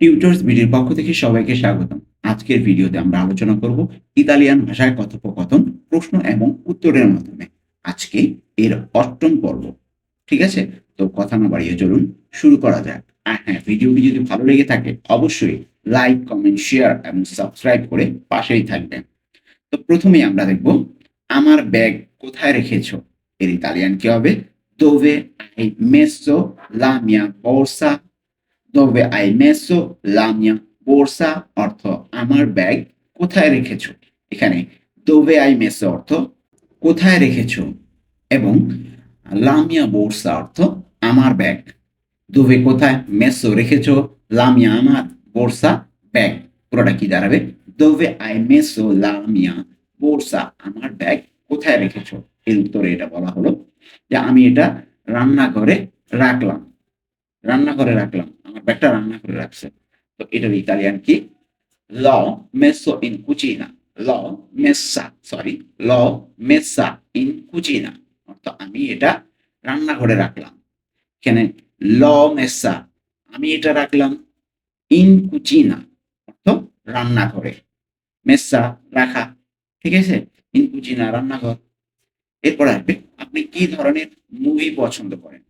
Tutors ভিডিওর পক্ষ থেকে সবাইকে স্বাগতম। আজকের ভিডিওতে আমরা আলোচনা করব ইতালিয়ান ভাষায় কথোপকথন, প্রশ্ন এবং উত্তরের মাধ্যমে। আজকে এর অষ্টম পর্ব, ঠিক আছে? তো কথা না বাড়িয়ে চলুন, শুরু করা যাক। আর হ্যাঁ ভিডিওটি যদি ভালো লেগে থাকে, অবশ্যই লাইক কমেন্ট শেয়ার এবং সাবস্ক্রাইব করে পাশেই থাকবেন। তো প্রথমেই আমরা দেখব, আমার ব্যাগ কোথায় রেখেছো? এর ইতালিয়ান কি হবে? Dove hai messo la mia borsa hai messo la mia borsa অর্থ আমার ব্যাগ কোথায় রেখেছো? এখানে dove আই মেসো অর্থ কোথায় রেখেছো? এবং লামিয়া বোরসা অর্থ আমার ব্যাগ। dove কোথায় মেসো রেখেছো? লামিয়া আমার borsa ব্যাগ। পুরোটা কি দাঁড়াবে? hai messo la mia borsa আমার ব্যাগ কোথায় রেখেছো? এর উত্তরে এটা বলা হলো যে আমি এটা রান্নাঘরে রাখলাম। রান্নাঘরে রাখলাম, আমার ব্যাগটা রান্নাঘরে রাখছে। তো এটার ইতালিয়ান কি? ল মেসো ইন কুচিনা ল মেসা সরি ল মেসা ইন কুচিনা অর্থাৎ আমি এটা রান্না রান্নাঘরে রাখলাম। এখানে ল মেসা আমি এটা রাখলাম ইন কুচিনা অর্থ রান্নাঘরে মেসা রাখা, ঠিক আছে? ইন কুচিনা রান্নাঘর। এরপর আসবে, আপনি কি ধরনের মুভি পছন্দ করেন?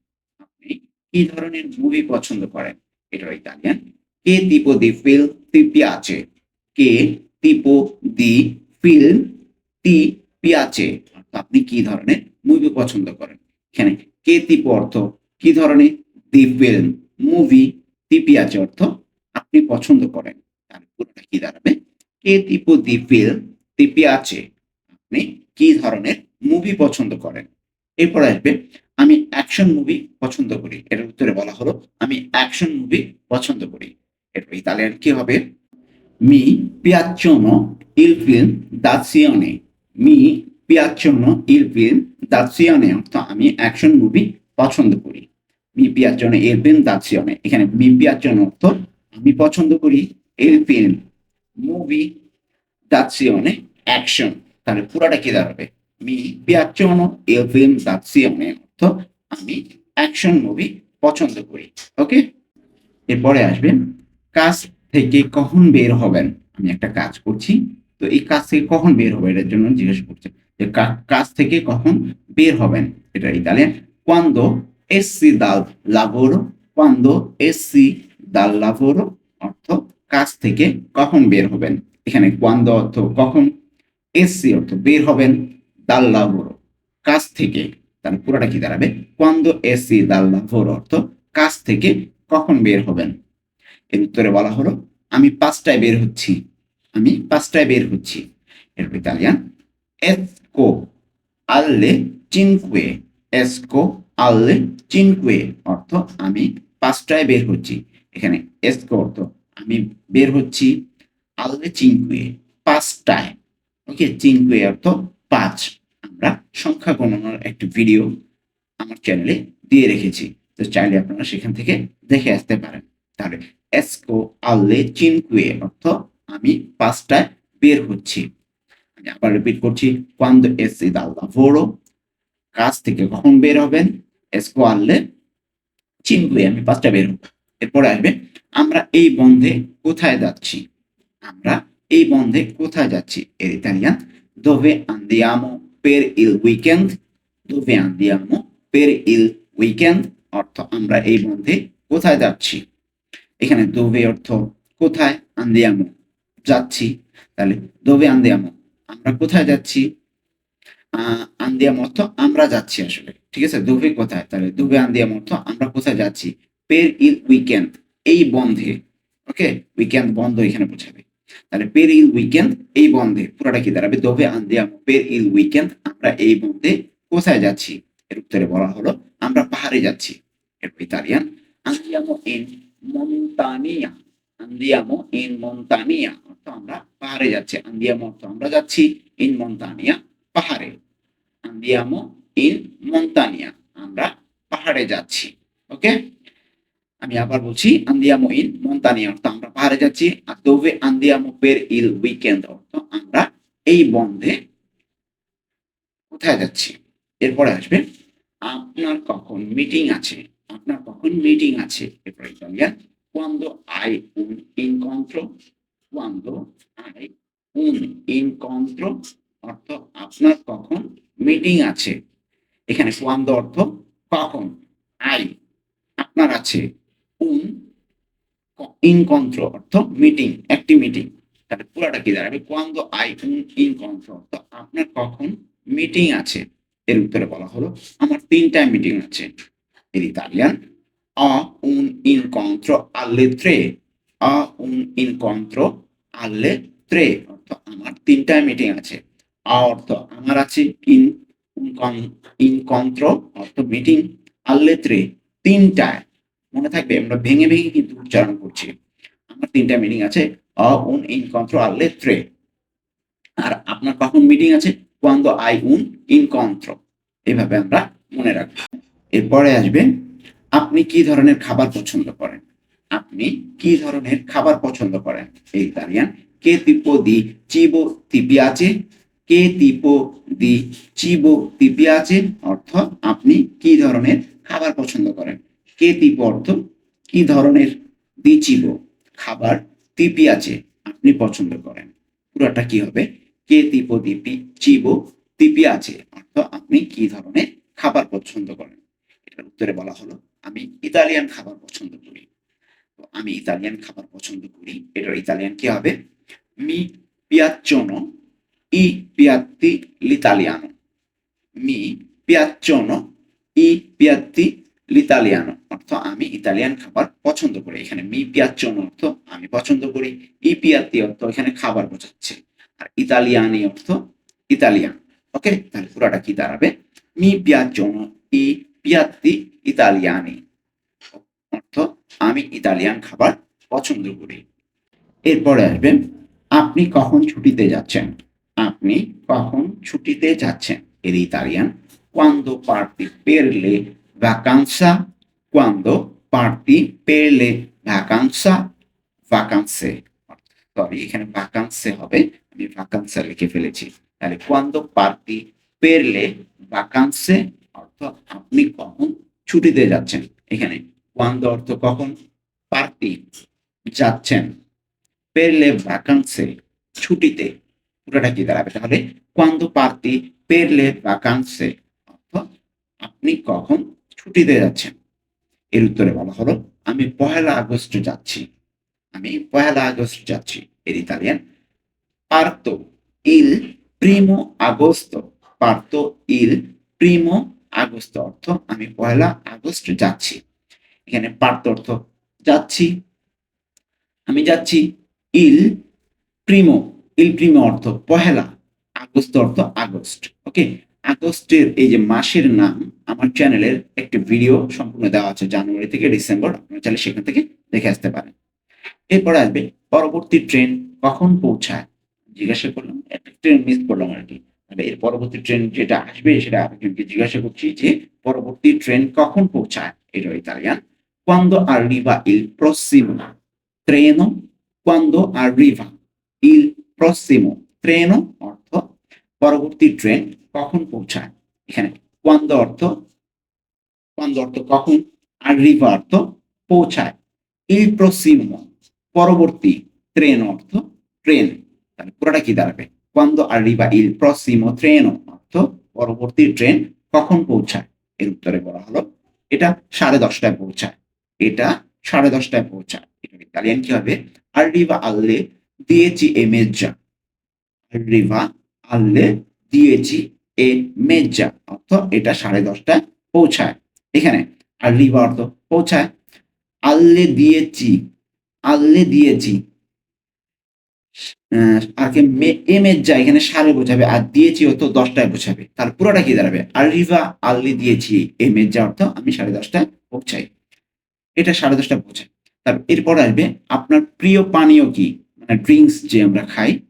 কি ধরনের মুভি পছন্দ করেন এটা ইতালিয়ান। কে tipo di film ti piace? কে tipo di film ti piace? আপনি কি ধরনের মুভি পছন্দ করেন? এখানে কে tipo অর্থ? কি ধরনের দি ফিল্ম মুভি ti piace অর্থ আপনি পছন্দ করেন? তার পুরোটা কি দাঁড়াবে? কে tipo di film ti piace? আপনি কি ধরনের মুভি পছন্দ করেন? এরপর আসবে আমি অ্যাকশন মুভি পছন্দ করি। এর উত্তরে বলা হলো, আমি অ্যাকশন মুভি পছন্দ করি। এরপর ইতালিয়ান কি হবে? মি পিয়াচ্চোনো ইল ফিল্ম দাসিয়নে মি পিয়াচ্চোনো ইল ফিল্ম দাসিয়নে অর্থ আমি অ্যাকশন মুভি পছন্দ করি। মি পিয়াচ্চোনো ইল ফিল্ম দাসিয়নে এখানে মি পিয়াচ্চোনো অর্থ আমি পছন্দ করি। ইল ফিল্ম মুভি দাসিয়নে অ্যাকশন তাহলে পুরাটা কি দাঁড়াবে? Mi piacciono il film d'azione অর্থ আমি অ্যাকশন মুভি পছন্দ করি ওকে এরপরে আসবে, কাজ থেকে কখন বের হবেন? আমি একটা কাজ করছি, তো এই কাজ থেকে কখন বের হবে এটার জন্য জিজ্ঞেস করছে যে কাজ থেকে কখন বের হবেন? এটা Italian. Quando essi dal lavoro? Quando essi dal lavoro? অর্থ কাজ থেকে কখন বের হবেন? এখানে quando অর্থ কখন? এসসি অর্থ বের হবেন। দাল লাভোরো কাজ থেকে, তার পুরোটা কি দাঁড়াবে? কোয়ান্দো এসি দাল লাভোরো অর্থ কাজ থেকে কখন বের হবেন? এর উত্তরে বলা হলো, আমি পাঁচটায় বের হচ্ছি। আমি পাঁচটায় বের হচ্ছি। এর ইতালিয়ান, এসকো আল্লে চিনকুয়ে। এসকো আল্লে চিনকুয়ে অর্থ আমি পাঁচটায় বের হচ্ছি। এখানে এসকো অর্থ আমি বের হচ্ছি, আল্লে চিনকুয়ে, পাঁচটায়। ওকে, চিনকুয়ে অর্থ পাঁচ আমরা সংখ্যা গণনার একটি ভিডিও আমার চ্যানেলে দিয়ে রেখেছি। তো চাইলে আপনারা সেখান থেকে দেখে আসতে পারেন। তাহলে এসকো আল্লে চিনকুয়ে অর্থ আমি পাঁচটায় বের হচ্ছি। আমি আবার রিপিট করছি কোয়ান্দো এসি দাল লাভোরো কাজ থেকে কখন বের হবেন? এসকো আল্লে চিনকুয়ে আমি পাঁচটা বের হব। এরপরে আসবে, আমরা এই বন্ধে কোথায় যাচ্ছি? আমরা এই বন্ধে কোথায় যাচ্ছি? এর Italian dove andiamo per il weekend dove andiamo per il weekend অর্থ আমরা এই বন্ধে কোথায় যাচ্ছি এখানে dove অর্থ কোথায় andiamo যাচ্ছি তাহলে dove andiamo আমরা কোথায় যাচ্ছি andiamo অর্থ আমরা যাচ্ছি আসলে ঠিক আছে dove কোথায় তাহলে dove andiamo অর্থ আমরা কোথায় যাচ্ছি per il weekend এই বন্ধে ওকে উইকেন্ড বন্ধ এখানে বোঝাবে তাহলে পের ইল উইকেন্ড এই বন্ধে পুরোটা কি দাঁড়াবে? দোভে আন্দিয়াম পের ইল উইকেন্ড আমরা এই বন্ধে কোথায় যাচ্ছি? এর উত্তরে বলা হলো, আমরা পাহাড়ে যাচ্ছি। এর ইতালিয়ান, আন্দিয়ামো ইন মন্তানিয়া আন্দিয়ামো ইন মন্তানিয়া অর্থ আমরা পাহাড়ে যাচ্ছি। আন্দিয়ামো অর্থ আমরা যাচ্ছি ইন মন্তানিয়া পাহাড়ে। আন্দিয়ামো ইন মন্তানিয়া আমরা পাহাড়ে যাচ্ছি। ওকে? আমি আবার বলছি, আন্দিয়ামো ইন মন্তানিয়া অর্থ পাহাড়ে যাচ্ছি দোভে আন্দিয়ামো পের ইল উইকেন্ড অর্থ আমরা এই বন্ধে কোথায় যাচ্ছি? এরপরে আসবে, আপনার কখন মিটিং আছে? আপনার কখন মিটিং আছে? এরপরে Italian quando hai un incontro quando hai un incontro অর্থ, আপনার কখন মিটিং আছে? এখানে কোয়ান্দ অর্থ কখন? আই, আপনার আছে। উন ইনকন্ট্র অর্থ মিটিং একটি মিটিং তাহলে পুরাটা কি দাঁড়াবে? কোয়ান্দ আই উন ইনকন্ট্র অর্থ আপনার কখন মিটিং আছে? এর উত্তরে বলা হলো, আমার তিনটা মিটিং আছে। এর Italian a un incontro alle tre a un incontro alle tre অর্থ আমার তিনটা মিটিং আছে। আ অর্থ আমার আছে ইন ইনকন্ত্র অর্থ মিটিং আল্লে ত্রে। তিনটায়। মনে থাকবে, আমরা ভেঙে ভেঙে কিন্তু উচ্চারণ করছি। আমার তিনটা মিটিং আছে অ উন ইনকন্ত্র আল্লে ত্রে আর আপনার কখন মিটিং আছে? কোয়ান্দ, আই, উন ইনকন্ত্র এভাবে আমরা মনে রাখব। এরপরে আসবে, আপনি কি ধরনের খাবার পছন্দ করেন? আপনি কি ধরনের খাবার পছন্দ করেন? এই ইতালিয়ান, কে tipo দি ti piace? কে tipo দি ti piace? অর্থ, আপনি কি ধরনের খাবার পছন্দ করেন? কে tipo অর্থ কি ধরনের দি চিবো খাবার ti piace আপনি পছন্দ করেন? পুরোটা কি হবে? কে di pi- cibo ti piace অর্থ, আপনি কি ধরনের খাবার পছন্দ করেন? এটার উত্তরে বলা হলো, আমি ইতালিয়ান খাবার পছন্দ করি। তো আমি ইতালিয়ান খাবার পছন্দ করি। এটার ইতালিয়ান কি হবে? মি piacciono i piatti l'italiano মি piacciono i piatti l'italiano অর্থ আমি ইতালিয়ান খাবার পছন্দ করি। এখানে মি piacciono অর্থ আমি পছন্দ করি। ই পিয়াত্তি অর্থ এখানে খাবার বোঝাচ্ছে। আর ইতালিয়ানি অর্থ ইতালিয়ান। ওকে? তাহলে পুরাটা কি দাঁড়াবে? মি piacciono i piatti italiani অর্থ আমি ইতালিয়ান খাবার পছন্দ করি। এরপরে আসবে, আপনি কখন ছুটিতে যাচ্ছেন? আপনি কখন ছুটিতে যাচ্ছেন? এর Italian. parti per le vacanza? Quando parti per le vacanza vacanze sorry এখানে vacanze হবে আমি vacanza লিখে ফেলেছি তাহলে parti per le vacanze অর্থ আপনি কখন ছুটিতে যাচ্ছেন এখানে quando অর্থ কখন পার্টি যাচ্ছেন পেরলে ভ্যাকান্সে ছুটিতে পুরোটা কি দাঁড়াবে তাহলে parti per le vacanze অর্থ আপনি কখন ছুটিতে যাচ্ছেন এর উত্তরে বলা হলো, আমি পহেলা আগস্ট যাচ্ছি। আমি পহেলা আগস্ট যাচ্ছি, এর ইতালিয়ান parto ইল প্রিমো agosto parto ইল প্রিমো agosto অর্থ, আমি পহেলা আগস্ট যাচ্ছি। এখানে পার্থ অর্থ, যাচ্ছি। আমি যাচ্ছি ইল প্রিমো। ইল প্রিমো অর্থ পহেলা আগস্ট অর্থ আগস্ট, ওকে? আগস্টের এই যে মাসের নাম, আমার চ্যানেলের একটি ভিডিও সম্পূর্ণ দেওয়া আছে জানুয়ারি থেকে ডিসেম্বর। আপনারা চাইলে সেখান থেকে দেখে আসতে পারেন। এরপরে আসবে পরবর্তী ট্রেন কখন পৌঁছায়? জিজ্ঞাসা করলাম, একটা ট্রেন মিস করলাম আর কি। এর পরবর্তী ট্রেন যেটা আসবে, সেটা আরেকজনকে জিজ্ঞাসা করছি যে, পরবর্তী ট্রেন কখন পৌঁছায়? এটা Italian. Quando arriva il prossimo treno? Quando arriva il prossimo treno? অর্থ, পরবর্তী ট্রেন কখন পৌঁছায়? এখানে quando অর্থ quando অর্থ কখন arriva অর্থ পৌঁছায়। il prossimo পরবর্তী ট্রেন অর্থ ট্রেন তাহলে পুরোটা কি দাঁড়াবে? quando arriva il prossimo train অর্থ পরবর্তী ট্রেন কখন পৌঁছায়? এর উত্তরে বলা হলো, এটা সাড়ে দশটায় পৌঁছায়। এটা সাড়ে দশটায় পৌঁছায়। এটা ইতালিয়ান কি হবে? alle dieci e mezza arriva alle dieci e mezza অর্থ এটা সাড়ে দশটায় পৌঁছায়। এখানে arriva অর্থ পৌঁছায়। dieci alle dieci আহ, আর কি মে- এ মেজ্জা এখানে সাড়ে বোঝাবে আর দিয়েছি অর্থ দশটায় বোঝাবে তার পুরোটা কি দাঁড়াবে? আর রিভা আল্লি দিয়েছি এ মেজ্জা অর্থ আমি সাড়ে দশটায় পৌঁছাই। এটা সাড়ে দশটায় পৌঁছায়। তার এরপর আসবে আপনার প্রিয় পানীয় কি? মানে ড্রিঙ্কস যে আমরা খাই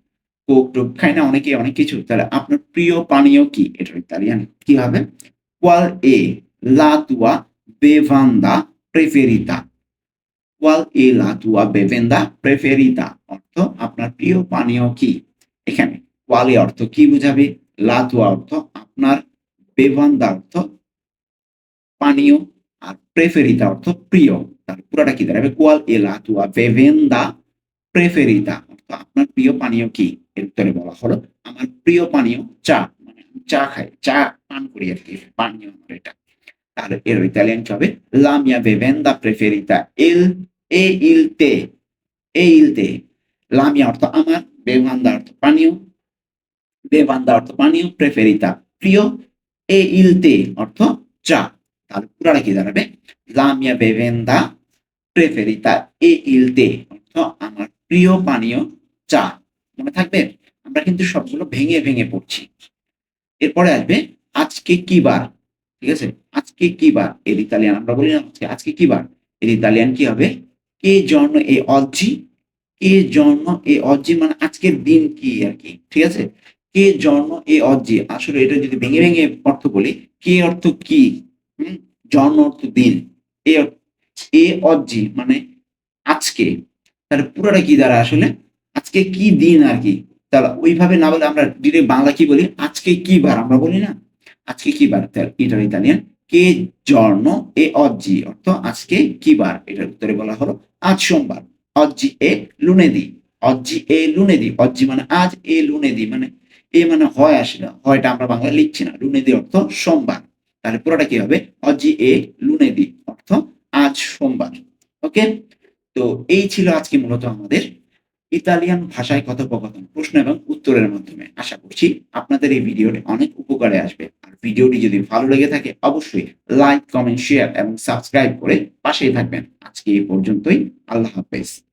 কোক টোক খাই না অনেকে, অনেক কিছু। তাহলে আপনার প্রিয় পানীয় কি? এটা ইতালিয়ান। কি হবে? কোয়াল এ লা তুয়া বেভান্দা প্রেফেরিতা কোয়াল এ লা তুয়া বেভেন্দা প্রেফেরিতা অর্থ, আপনার প্রিয় পানীয় কি? এখানে কোয়ালে অর্থ কি বুঝাবে? লাতুয়া অর্থ, আপনার বেভান্দা অর্থ, পানীয়, আর প্রেফেরিতা অর্থ প্রিয়। তাহলে পুরাটা কি দাঁড়াবে? কোয়াল এলা তুয়া বেভেন্দা প্রেফেরিতা অর্থাৎ আপনার প্রিয় পানীয় কি? এর উত্তরে বলা হলো, আমার প্রিয় পানীয় চা মানে আমি চা খাই, চা পান করি আর কি পানীয় আমার এটা। তাহলে এর ইতালিয়ান কি হবে? লা mia bevenda preferita, il e il tè e il tè লা mia অর্থ আমার বেভান্দা অর্থ পানীয় বেভান্দা অর্থ পানীয় প্রেফেরিতা প্রিয় এ ইল তে অর্থ চা। তাহলে পুরাটা কি দাঁড়াবে লা mia bevenda preferita e il tè অর্থ আমার প্রিয় পানীয় চা। মনে থাকবে? আমরা কিন্তু সবগুলো ভেঙে ভেঙে পড়ছি। এরপরে আসবে, আজকে কি বার? ঠিক আছে? আজকে কি বার? এর ইতালিয়ান, আমরা বলি না আজকে কি বার? এর ইতালিয়ান কি হবে? কে জন্ম এ অজ্জি? কে জন্ম এ অজ্জি মানে আজকের দিন কি আর কি? ঠিক আছে? কে জন্ম এ অজ্জি? আসলে এটা যদি ভেঙে ভেঙে অর্থ বলি, কে অর্থ কি? হম? জন্ম অর্থ দিন। এ এ অজ্জি মানে আজকে। তাহলে পুরোটা কি দ্বারা আসলে? আজকে কি দিন আর কি? তাহলে ওইভাবে না বলে আমরা ডিরেক্ট বাংলা কি বলি? আজকে কি বার আমরা বলি না? আজকে কি বার? এটার ইতালিয়ান কে জর্ণ এ অজ্জি, অর্থ আজকে কি বার? এটার উত্তরে বলা হলো আজ সোমবার। অজ্জি এ লুনেদি। অজ্জি এ লুনেদি। অজ্জি মানে আজ, এ লুনেদি মানে এ মানে হয় আসলে, হয়টা আমরা বাংলায় লিখছি না। লুনেদি অর্থ সোমবার। তাহলে পুরোটা কি হবে? অজ্জি এ লুনেদি, অর্থ আজ সোমবার। ওকে? তো এই ছিল আজকে মূলত আমাদের ইতালিয়ান ভাষায় কথোপকথন, প্রশ্ন এবং উত্তরের মাধ্যমে। আশা করছি আপনাদের এই ভিডিওটি অনেক উপকারে আসবে। আর ভিডিওটি যদি ভালো লেগে থাকে, অবশ্যই লাইক, কমেন্ট, শেয়ার এবং সাবস্ক্রাইব করে পাশেই থাকবেন। আজকে এই পর্যন্তই। আল্লাহ হাফেজ।